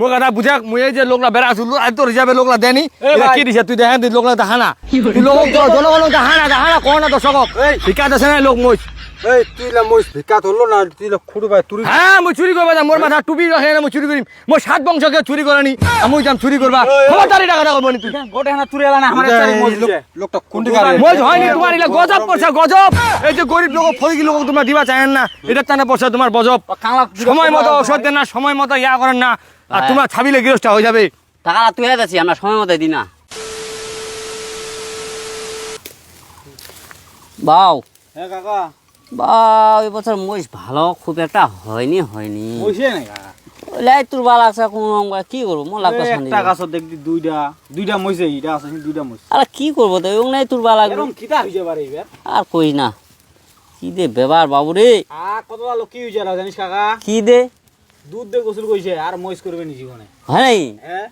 মোৰ কথা বুঝা মই যে লোকলা বেড়া আছো আজ তোর হিসাবে লোকলা দেনি। কি দিছে তুই দেখা তুই লোকলা দেখা না তুই লোক জনগণক দেখা না দেখা না কো না দর্শকক এই। শিকাত আছে না লোক মই? এই তুই লা মই ভিকা ধরলো না তুই লা খুঁড়ি ভাই তুই হ্যাঁ মই চুরি করবা যাম মোর মাথা টুপি রাখে না মই চুরি করিম। মই সাত বংশকে চুরি করানি আমি যাম চুরি করবা। খবরদারি টাকা টাকা বনি তুই। গোটে তুই এলা না আমার চারি মই লোকটা মই হয়নি তোমার ইলা গজব পড়ছে গজব। এই যে গরিব লোক ফরিকি লোক তোমরা দিবা চাহেন না এটা টানে পড়ছে তোমার গজব। সময় মতো ঔষধ দেন না সময় মতো ইয়া করেন না আর হ্যাঁ। তোমার ছাবিলে গৃহস্থ হয়ে যাবে। টাকা তুই যাচ্ছি আমরা সময় মতো দিই না। বাউ হ্যাঁ কাকা। বাউ এবছর মহিষ ভালো খুব একটা হয়নি হয়নি। লাই তোর বা লাগছে কোন কি করব? মন এই একটা গাছত দেখদি দুইটা দুইটা মইছে ইটা আছে দুইটা মইছে আর কি করব? তো এবং নাই তোর বা লাগবে এরকম কিতা হইছে পারে এবার? আর কই না। কি দে বেবার বাবু রে আ কতটা লোক কি হইছে জানিস কাকা? কি দে? দুধ দিয়ে গোসল কইছে আর মইস করবে নি জীবনে। হয় নাই? হ্যাঁ?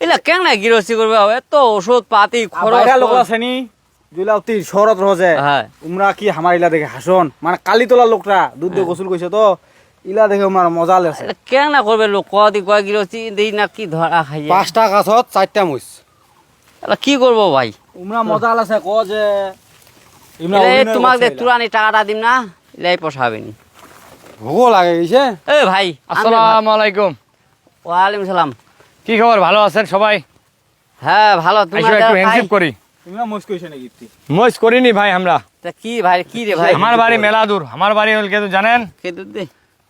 এলা কেন না গিরস্তি করবে? এত ওষুধ পাতি খরচ লোক আছে নি? জুলা অতি শহরত রোজে হ্যাঁ। উমরা কি আমার ইলা দেখে হাসন। মানে কালি তোলা লোকটা দুধ দিয়ে গোসল কইছে তো। ইলা দেখে আমার মজা লাগছে কেন না করবে লোক? কদি কয় গিরস্তি দিই না কি ধরা খাই পাঁচটা গাছত চারটা মইস এলা কি করব ভাই? উমরা মজা লাগছে ক যে। ইমরা তোমাক দে। তুরানি টাকাটা দিম না? এলাই পোষাবেনি ভোগও লাগে গেছে। এ ভাই আসসালামু আলাইকুম ওয়ালাইকুম সালাম। কি খবর ভালো আছেন সবাই? হ্যাঁ ভালো। তোমার একটু ভাই হ্যান্ডশিপ করি কইছে নাকি করিনি ভাই আমরা। তা কি ভাই কি রে ভাই? আমার বাড়ি মেলা দূর আমার বাড়ি হল কেতু জানেন? কে দুধ দে।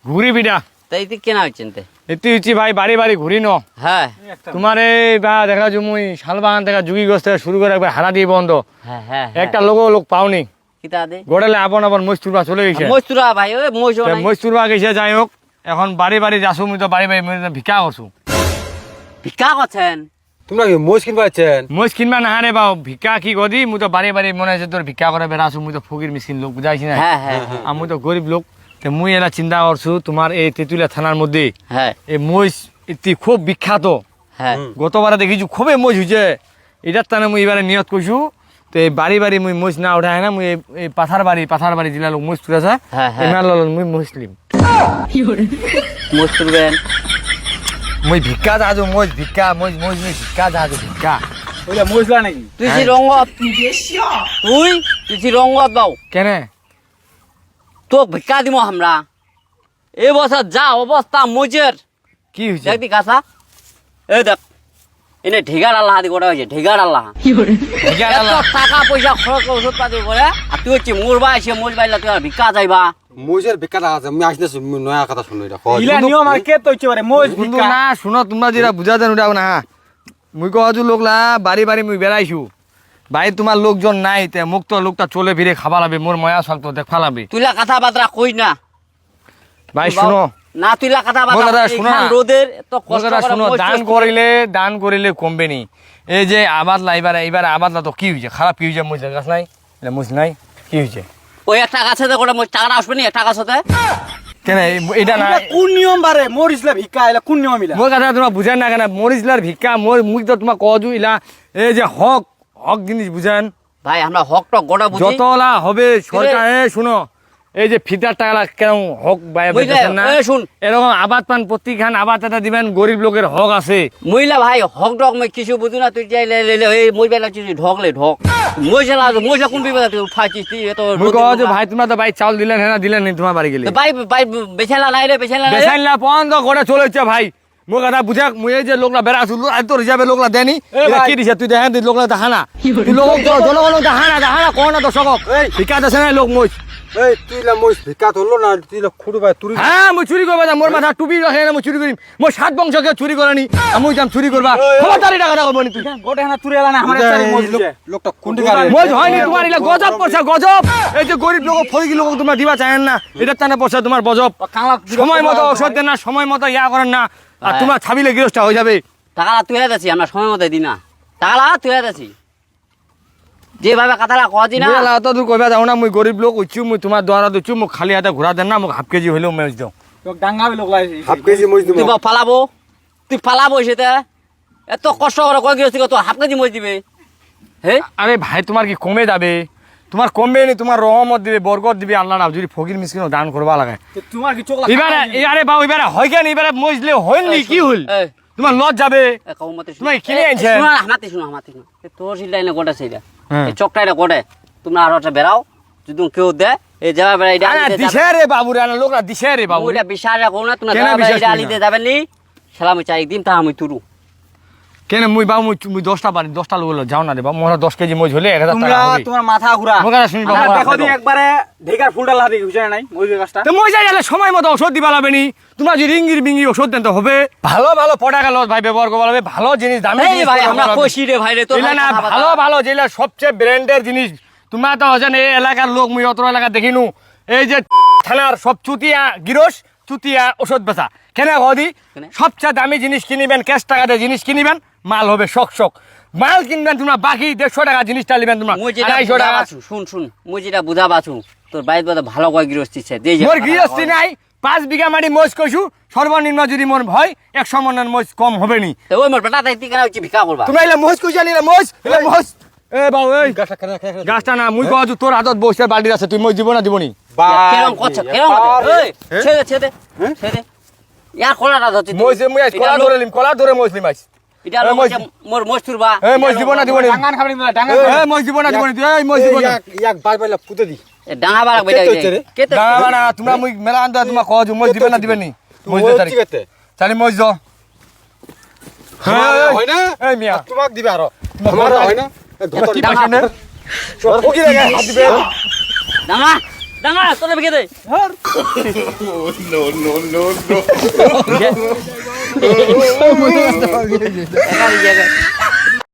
ঘুরি পিঠা তাই তুই কেনা হচ্ছেন তে? এটি হচ্ছি ভাই বাড়ি বাড়ি ঘুরি ন। হ্যাঁ। তোমার এই বা দেখা যাচ্ছে মুই শালবাগান থেকে যুগি গছ থেকে শুরু করে একবার হারা দিয়ে বন্ধ। হ্যাঁ হ্যাঁ একটা লোক লোক পাওনি। কিতা দে? গোড়ালে আপন আপন মজ তুলবা চলে গেছে। মস্তুরা ভাই ওই গেছে যাই হোক। এখন বাড়ি বাড়ি যাসু মুই তো বাড়ি বাড়ি ভিক্ষা করছু ভিক্ষা করছেন? তোমরা কি মইস কিনবা আছেন? কিনবা না রে বাও ভিক্ষা কি গদি মুই তো বাড়ি বাড়ি মনে আছে তোর ভিক্ষা করে বেড়াছু মুই তো ফকির মিসকিন লোক বুঝাইছি না? হ্যাঁ হ্যাঁ। হ্যাঁ, আমি তো গরিব লোক তে মুই এলা চিন্তা করছু তোমার এই তেঁতুলিয়া থানার মধ্যে হ্যাঁ। এই মহিষ ইতি খুব বিখ্যাত। হ্যাঁ। গতবারে দেখিছু খুবই মজ হয়েছে এটার টানে মুই এবারে নিয়ত করছু তো এই বাড়ি বাড়ি মুই মহিষ না উঠায় না মুই এই- পাথার বাড়ি পাথার বাড়ি জেলা লোক মহিষ তুলেছে হ্যাঁ, হ্যাঁ। মুই মুসলিম মস্তুরবেন মুই ভিক্ষা যাহাজু মই ভিক্ষা মই মই মই ভিক্ষা যাহাজু ভিক্ষা। ওইটা মইসলা নাকি তুই কি রঙ্গত তুই তুই কি রঙ্গত বাউ কেনে? তো ভিক্ষা দিব আমরা এই বছর যা অবস্থা মজের কি হয়েছে দেখবি কাঁচা এই দেখ। এনে ঢেগার আল্লাহ হাতি গোটা হয়েছে ঢেগার আল্লাহ। টাকা পয়সা খরচ ওষুধ পাতি করে আর তুই হচ্ছে মোর বাই এসে মোর বাইলা তুই আর ভিক্ষা যাইবা? আছে আমি নয়া কথা শুনো এটা। ইলা নিয়ম আর কে তো হইছে পারে মইস ভিক্ষা না শুনো তোমরা যেটা বুঝা দেন ওটা না মুই কহজু লোকলা বাড়ি বাড়ি মুই বেড়াইছু বাড়ি তোমার লোকজন নাই তে মুখ তো লোকটা চলে ফিরে খাবা লাগবে মোর ময়া শক্ত দেখা লাগবে। তুইলা কথা বার্তা কই না। ভাই শুনো। না তুইলা কথা মোর কথা বার্তা শোনো না। এখান রোদের এত মোর কষ্ট শুনো দান করিলে দান করিলে কমবে নি। এই যে আবাদ লা এবারে এবারে আবাদ লা তো কি হয়েছে খারাপ কি হয়েছে মুজ গাছ নাই? এটা মুজ নাই? কি হয়েছে ওই একটা গাছে তো মোর টাকাটা আসবে নি? একটা গাছতে কেন এটা না কোন নিয়ম বারে? মরিসলা ভিক্ষা এলা কোন নিয়ম ইলা মোর কথা তোমার বুঝান না কেন? মরিসলার ভিক্ষা মোর মুই তো তোমার কজু ইলা এই যে হক হক জিনিস বুঝান। ভাই আমরা হক টক গোটা বুঝি। যতলা হবে সরকার এ শুনো। এই যে ফিটার টাকা কেন হক শুন। এরকম আবাদ পান প্রত্যেকখান আবাদ এটা দিবেন গরিব লোকের হক আছে। মহিলা ভাই হক টক মই কিছু বুঝু না তুই যাই এই মই বেলা তুই ঢকলে ঢক। মহিলা মহিলা কোন বিবেলা তুই এত মুই যে ভাই তোমরা তো ভাই চাউল দিলেন হ্যাঁ দিলেন নি তোমার বাড়ি গেলে? ভাই ভাই বেছেলা নাই রে বেছেলা নাই রে। বেসাইলা বন্ধ করে চলেছে ভাই। মোর কথা বুঝা মুই যে লোকলা বেড়া আছো আজ তোর হিসাবে লোকলা দেনি কি দিছে তুই দেখা তুই লোকলা দেখা না। লোক জনগণক দেখা না দেখা না কো না দর্শকক এই। শিকাত আছে না লোক মই? এই তুই লা মহিষ ভিকা ধরলো না তুই লা খুঁড়ি ভাই তুই হ্যাঁ মুই চুরি করবা যাম মোর মাথা টুপি রাখে না মুই চুরি করিম। মই সাত বংশকে চুরি করানি আমি যাম চুরি করবা। খবরদারি টাকা টাকা বনি তুই। গোটে হানা তুই এলা না আমার চারি মইস লোকটা কোনটি গারে মই হয়নি তোমার ইলা গজব পড়ছে গজব। এই যে গরিব লোক ফরিকি লোক তোমরা দিবা চাহেন না। এটা টানে পড়ছে তোমার গজব। কাংলা সময় মতো ঔষধ দেন না সময় মতো ইয়া করেন না। আর হ্যাঁ। তোমার ছাবিলে গৃহস্থ হয়ে যাবে। টাকাটা তুই যাচ্ছি আমরা সময় মতো দিই না। টাকাটা তুই যাচ্ছি যেভাবে কথাটা কয় দি না। অত দূর কইবা যাও না মুই গরিব লোক উচ্ছু মুই তোমার দ্বারা দিচ্ছু মোক খালি হাতে ঘোরা দেন না মোক হাফ কেজি হইলেও মেজ দাও। ডাঙ্গা লোক লাইছে হাফ কেজি মহিষ দিব তুই বা তুই পালাবো সেটা এত কষ্ট করে কয় গিয়েছি তো হাফ কেজি মই দিবে। হে? আরে ভাই তোমার কি কমে যাবে? তোমার কমবে নি তোমার রহমত দিবে বরকত দিবে আল্লাহ রাব যদি ফকির মিসকিন দান করবা লাগে। তোমার কি চোখ এবারে এবারে বাবু এবারে হয় কেন? এবারে মজলে হইল নি কি হইল তোমার লজ যাবে? কাউ কিনে আনছে? শোনো না হামাতে শোনো হামাতে শোনো। তোর সিলটা এনে গোটা সেইটা। এই চকটা এটা গোটে তোমরা আর একটা বেড়াও যদি কেউ দেয় এই যাবে বেড়া এটা যাবে। রে বাবু রে লোকরা দিশে রে বাবু এটা বিশ্বাস রাখো না তোমরা যাবে এটা আলিতে না? যাবেন নি। সালামি চাই দিন তা আমি তুরু। কেন মুই বাবু মুই মুই দশটা পারি দশটা লোক হলো, যাও না রে বাবু মোর দশ কেজি মজ হলে এক হাজার টাকা তোমার মাথা ঘুরা। মোর শুনি বাবু দেখো দি একবারে ঢেকার ফুলটা লাদি নাই যে গাছটা তো মই যাই গেলে সময় মতো ওষুধ দিবা লাগবে নি। তোমরা যদি রিঙ্গির বিঙ্গি ওষুধ দেন তো হবে। ভালো ভালো পটাকা ভাই ব্যবহার করবা লাগবে। ভালো জিনিস দামি জিনিস ভাই আমরা কষি রে ভাই রে ভাই না ভালো ভালো যেগুলা সবচেয়ে ব্র্যান্ডের জিনিস। তোমার তো এই এলাকার লোক মুই অত এলাকা দেখিনু এই যে থানার সব চুতিয়া গিরস চুতিয়া ওষুধ বেচা। কেন হদি? সবচেয়ে দামি জিনিস কিনিবেন ক্যাশ টাকা দিয়ে জিনিস কিনিবেন। মাল হবে শক শক মাল কিনবেন তোমরা বাকি দেড়শো টাকা জিনিসটা নিবেন তোমরা। মুই আড়াইশো টাকা। শুন শুন মুই যেটা বুঝা বাছু তোর বাইরে বাদে ভালো কয় গৃহস্থী মোর গৃহস্থী নাই পাঁচ বিঘা মাটি মোজ কইছু সর্বনিম্ন যদি মোর ভয় এক মনের মোজ কম হবে নি। ওই মোর বেটা তাই তিকানা হচ্ছে ভিক্ষা করবা। তোমরা এলে মোজ কইছা নিলে মোজ এলে মোজ এ বাবু এই। গাছটা না মুই কহু তোর হাতত বসে বাল্টি আছে তুই মোজ দিব না দিবনি কেরম করছ কেরম এই ছেড়ে ছেড়ে ছেড়ে ইয়ার কোলাটা ধরছি। মই যে মুই আজ কলা ধরে লিম কলা ধরে মই লিম আইস এটা মোর মস্তুর বা। এ মই দিব না দিব না ডাঙ্গান খাবি না ডাঙ্গান এ মই দিব না দিব না এই মই দিব না এক এক বার পুতে দি। এ ডাঙা বাড়া কেতে বেটা হচ্ছে রে? না না, না তোমরা মুই মেলা আনতে তোমরা কহ মই দিবে না দিবে নি। মই মই দে তারিখ চিকেতে তারি মই য। হয় না? এই মিয়া। তোমাক দিবে আরও। আমার হয় না? ধর কি ধর। পাইছেন রে লাগে? দিবে। ডাঙা ডাঙা তোরে বেগে দে। একা দিয়ে গেছে